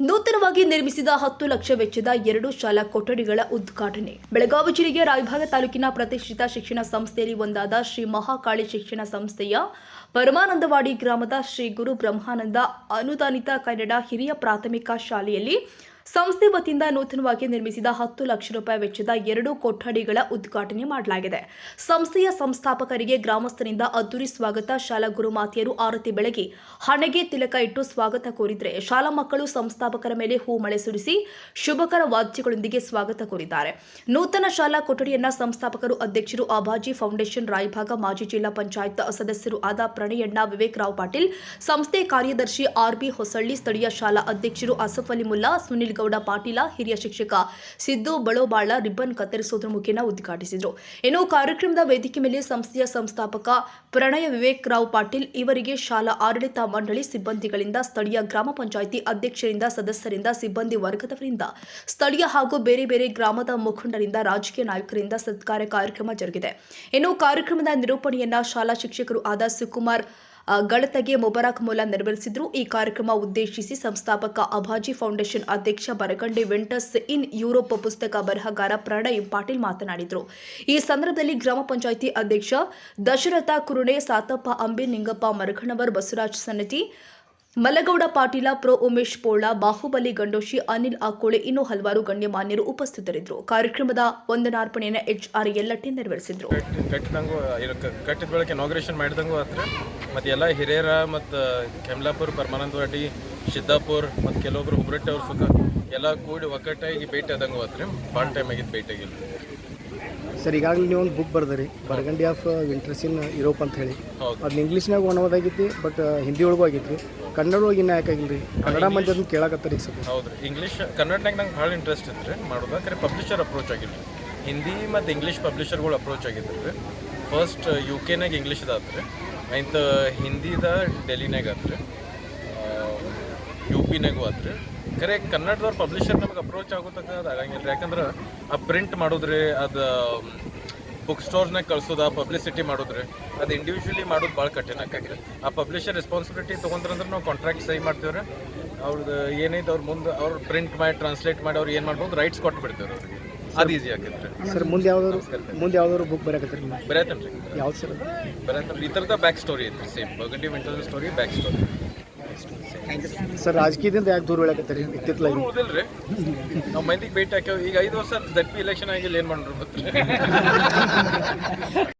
ನೂತನವಾಗಿ ನಿರ್ಮಿಸಿದ ಹತ್ತು ಲಕ್ಷ ವೆಚ್ಚದ ಎರಡು ಶಾಲಾ ಕೊಠಡಿಗಳ ಉದ್ಘಾಟನೆ. ಬೆಳಗಾವಿ ಜಿಲ್ಲೆಯ ರಾಯಭಾಗ ತಾಲೂಕಿನ ಪ್ರತಿಷ್ಠಿತ ಶಿಕ್ಷಣ ಸಂಸ್ಥೆಯಲ್ಲಿ ಒಂದಾದ ಶ್ರೀ ಮಹಾಕಾಳಿ ಶಿಕ್ಷಣ ಸಂಸ್ಥೆಯ ಪರಮಾನಂದವಾಡಿ ಗ್ರಾಮದ ಶ್ರೀ ಗುರು ಬ್ರಹ್ಮಾನಂದ ಅನುದಾನಿತ ಕನ್ನಡ ಹಿರಿಯ ಪ್ರಾಥಮಿಕ ಶಾಲೆಯಲ್ಲಿ ಸಂಸ್ಥೆ ವತಿಯಿಂದ ನೂತನವಾಗಿ ನಿರ್ಮಿಸಿದ ಹತ್ತು ಲಕ್ಷ ರೂಪಾಯಿ ವೆಚ್ಚದ ಎರಡು ಕೊಠಡಿಗಳ ಉದ್ಘಾಟನೆ ಮಾಡಲಾಗಿದೆ. ಸಂಸ್ಥೆಯ ಸಂಸ್ಥಾಪಕರಿಗೆ ಗ್ರಾಮಸ್ಥರಿಂದ ಅದ್ದೂರಿ ಸ್ವಾಗತ. ಶಾಲಾ ಗುರುಮಾತೆಯರು ಆರತಿ ಬೆಳಗಿ ಹಣೆಗೆ ತಿಲಕ ಇಟ್ಟು ಸ್ವಾಗತ ಕೋರಿದರೆ ಶಾಲಾ ಮಕ್ಕಳು ಸಂಸ್ಥಾಪಕರ ಮೇಲೆ ಹೂ ಮಳೆ ಸುರಿಸಿ ಶುಭಕರ ವಾದ್ಯಗಳೊಂದಿಗೆ ಸ್ವಾಗತ ಕೋರಿದ್ದಾರೆ. ನೂತನ ಶಾಲಾ ಕೊಠಡಿಯನ್ನ ಸಂಸ್ಥಾಪಕರು ಅಧ್ಯಕ್ಷರು ಅಬಾಜಿ ಫೌಂಡೇಶನ್ ರಾಯಭಾಗ ಮಾಜಿ ಜಿಲ್ಲಾ ಪಂಚಾಯತ್ ಸದಸ್ಯರು ಆದ ಪ್ರಣಯಣ್ಣ ವಿವೇಕ್ ರಾವ್ ಪಾಟೀಲ್, ಸಂಸ್ಥೆ ಕಾರ್ಯದರ್ಶಿ ಆರ್ಬಿ ಹೊಸಳ್ಳಿ, ಸ್ಥಳೀಯ ಶಾಲಾ ಅಧ್ಯಕ್ಷರು ಅಸಫ್ ಅಲಿ ಮುಲ್ಲಾ, ಸುನಿಲ್ ಗೌಡ ಪಾಟೀಲ, ಹಿರಿಯ ಶಿಕ್ಷಕ ಸಿದ್ದು ಬಳೋಬಾಳ, ರಿಬ್ಬನ್ ಕತ್ತರಿಸೋದ್ರ ಮುಖೇನ ಉದ್ಘಾಟಿಸಿದರು. ಇನ್ನು ಕಾರ್ಯಕ್ರಮದ ವೇದಿಕೆ ಮೇಲೆ ಸಂಸ್ಥೆಯ ಸಂಸ್ಥಾಪಕ ಪ್ರಣಯ ವಿವೇಕ್ ರಾವ್ ಪಾಟೀಲ್, ಇವರಿಗೆ ಶಾಲಾ ಆಡಳಿತ ಮಂಡಳಿ ಸಿಬ್ಬಂದಿಗಳಿಂದ, ಸ್ಥಳೀಯ ಗ್ರಾಮ ಪಂಚಾಯಿತಿ ಅಧ್ಯಕ್ಷರಿಂದ, ಸದಸ್ಯರಿಂದ, ಸಿಬ್ಬಂದಿ ವರ್ಗದವರಿಂದ, ಸ್ಥಳೀಯ ಹಾಗೂ ಬೇರೆ ಬೇರೆ ಗ್ರಾಮದ ಮುಖಂಡರಿಂದ, ರಾಜಕೀಯ ನಾಯಕರಿಂದ ಸತ್ಕಾರ ಕಾರ್ಯಕ್ರಮ ಜರುಗಿದೆ. ಇನ್ನು ಕಾರ್ಯಕ್ರಮದ ನಿರೂಪಣೆಯನ್ನ ಶಾಲಾ ಶಿಕ್ಷಕರು ಆದ ಸುಕುಮಾರ್ ಗಳತಗೆ ಮುಬಾರಕ್ ಮೂಲ ನೆರವೇರಿಸಿದ್ರು ಈ ಕಾರ್ಯಕ್ರಮ ಉದ್ದೇಶಿಸಿ ಸಂಸ್ಥಾಪಕ ಅಭಾಜಿ ಫೌಂಡೇಶನ್ ಅಧ್ಯಕ್ಷ ಬರಗಂಡೆ ವೆಂಟಸ್ ಇನ್ ಯುರೋಪ್ ಪುಸ್ತಕ ಬರಹಗಾರ ಪ್ರಣಯ್ ಪಾಟೀಲ್ ಮಾತನಾಡಿದರು. ಈ ಸಂದರ್ಭದಲ್ಲಿ ಗ್ರಾಮ ಪಂಚಾಯಿತಿ ಅಧ್ಯಕ್ಷ ದಶರಥ ಕುರುಣೆ ಸಾತಪ್ಪ ಅಂಬಿ, ನಿಂಗಪ್ಪ ಮರಘಣವರ್ ಬಸವರಾಜ್ ಸನ್ನತಿ ಮಲ್ಲಗೌಡ ಪಾಟೀಲ ಪ್ರೊ. ಉಮೇಶ್ ಪೋಳ ಬಾಹುಬಲಿ ಗಂಡೋಶಿ ಅನಿಲ್ ಆಕೋಳೆ ಇನ್ನೂ ಹಲವಾರು ಗಣ್ಯಮಾನ್ಯರು ಉಪಸ್ಥಿತರಿದ್ದರು. ಕಾರ್ಯಕ್ರಮದ ವಂದನಾರ್ಪಣೆಯನ್ನು ಎಚ್ ಆರ್ ಯಲ್ಲಟ್ಟಿ ನೆರವೇರಿಸಿದ್ರು. ಕಟ್ಟಿ ಕಟ್ಟಿದಂಗೂ ಕಟ್ಟಿದ ಬೆಳಗ್ಗೆ ಇನಾಗ್ರೇಷನ್ ಮಾಡಿದಂಗೂ ಆದ್ರೆ ಮತ್ತು ಎಲ್ಲ ಹಿರಿಯರ ಮತ್ತು ಕೆಮ್ಲಾಪುರ್ ಪರಮಾನಂದವಾಡಿ ಸಿದ್ದಾಪುರ್ ಮತ್ತು ಕೆಲವೊಬ್ರು ಹುಬ್ರಟ್ಟಿ ಅವ್ರ ಸುಖ ಎಲ್ಲ ಕೂಡಿ ಒಕ್ಕಟ್ಟಾಗಿ ಭೇಟಿ ಆದಂಗೂ ಆತ್ರಿ ಭಾಳ ಟೈಮ್ ಆಗಿದ್ದು ಭೇಟಿ ಆಗಿಲ್ಲ. ಸರ್ ಈಗಾಗಲೇ ನೀವು ಒಂದು book ಬರ್ದರಿ Burgundy of winters in Europe ಅಂತ ಹೇಳಿ. ಹೌದು. ಅದನ್ನ ಇಂಗ್ಲೀಷ್ನಾಗ ಒಣಗೋದಾಗೈತಿ ಬಟ್ ಹಿಂದಿ ಒಳಗೂ ಆಗೈತಿ ಕನ್ನಡ ಇನ್ನೂ ಯಾಕಾಗಿಲ್ಲ ರೀ ಕನ್ನಡ ಮಂದಿ ಅದನ್ನ ಕೇಳಕತ್ತಾರ ಈಗ ಹೌದು ಇಂಗ್ಲೀಷ್ ಕನ್ನಡನಾಗ ನಂಗೆ ಭಾಳ ಇಂಟ್ರೆಸ್ಟ್ ಇತ್ತು ರೀ ಮಾಡೋದು ಪಬ್ಲಿಷರ್ ಅಪ್ರೋಚ್ ಆಗಿಲ್ಲ ಹಿಂದಿ ಮತ್ತು ಇಂಗ್ಲೀಷ್ ಪಬ್ಲಿಷರ್ಗಳು ಅಪ್ರೋಚ್ ಆಗಿದ್ರು ರೀ ಫಸ್ಟ್ ಯು ಕೆನಾಗ ಇಂಗ್ಲೀಷ್ ರೀ ಆಯ್ತ ಹಿಂದಿದ ಡೆಲ್ಲಿನಾಗ ಆತ್ರಿ. ಯು ಪಿನಾಗೂ ಆತ್ರಿ. ಖರೆ ಕನ್ನಡದವ್ರ ಪಬ್ಲಿಷರ್ ನಮಗೆ ಅಪ್ರೋಚ್ ಆಗೋತಕ್ಕ ಅದು ಆಗಂಗಿಲ್ಲ ಯಾಕಂದ್ರೆ ಆ ಪ್ರಿಂಟ್ ಮಾಡೋದ್ರಿ, ಅದು ಬುಕ್ ಸ್ಟೋರ್ಸ್ನಾಗ ಕಳಿಸೋದು ಆ ಪಬ್ಲಿಸಿಟಿ ಮಾಡೋದ್ರಿ ಅದು ಇಂಡಿವಿಜುವಲಿ ಮಾಡೋದು ಭಾಳ ಕಠಿಣ ಆಗಿದೆ ಆ ಪಬ್ಲಿಷರ್ ರೆಸ್ಪಾನ್ಸಿಬಿಲಿಟಿ ತೊಗೊಂಡ್ರಂದ್ರೆ ನಾವು ಕಾಂಟ್ರಾಕ್ಟ್ ಸಹಿ ಮಾಡ್ತೀವಿ ರೀ ಅವ್ರದ್ದು ಏನೈತೆ ಅವ್ರ ಮುಂದೆ ಅವ್ರು ಪ್ರಿಂಟ್ ಮಾಡಿ ಟ್ರಾನ್ಸ್ಲೇಟ್ ಮಾಡಿ ಅವ್ರು ಏನು ಮಾಡ್ಬೋದು ರೈಟ್ಸ್ ಕೊಟ್ಟು ಬಿಡ್ತೀವಿ ಅವ್ರಿಗೆ. ಅದು ಈಸಿ ಆಕೈತೆ ರೀ ಸರ್ ಮುಂದೆ ಯಾವ್ದಾದ್ರು ಮುಂದೆ ಯಾವ್ದಾದ್ರು ಬುಕ್ ಬರಕತ್ತೀರಿ ಬರತ್ತೇನೆ ರೀ ಯಾವ್ದು ಸರ್ ಬರತ್ತಲ್ಲ ಈ ಥರದ ಬ್ಯಾಕ್ ಸ್ಟೋರಿ ಐತೆ same Burgundy mental story back story sir, ರಾಜಕೀಯದಿಂದ ಯಾಕೆ ದೂರ ಉಳಕತ್ತೀರಿ ಇತ್ತಿತ್ತಲಾಗಿ ಓದಿಲ್ರಿ ನಾವು ಮಂದಿಗೆ ಭೇಟಿ ಹಾಕ್ಯಾವ. ಈಗ ಐದು ವರ್ಷ ಜಡ್ ಪಿ ಎಲೆಕ್ಷನ್ ಆಗಿಲ್ಲ, ಏನು ಮಾಡ್ರು ಗೊತ್ತಿಲ್ಲ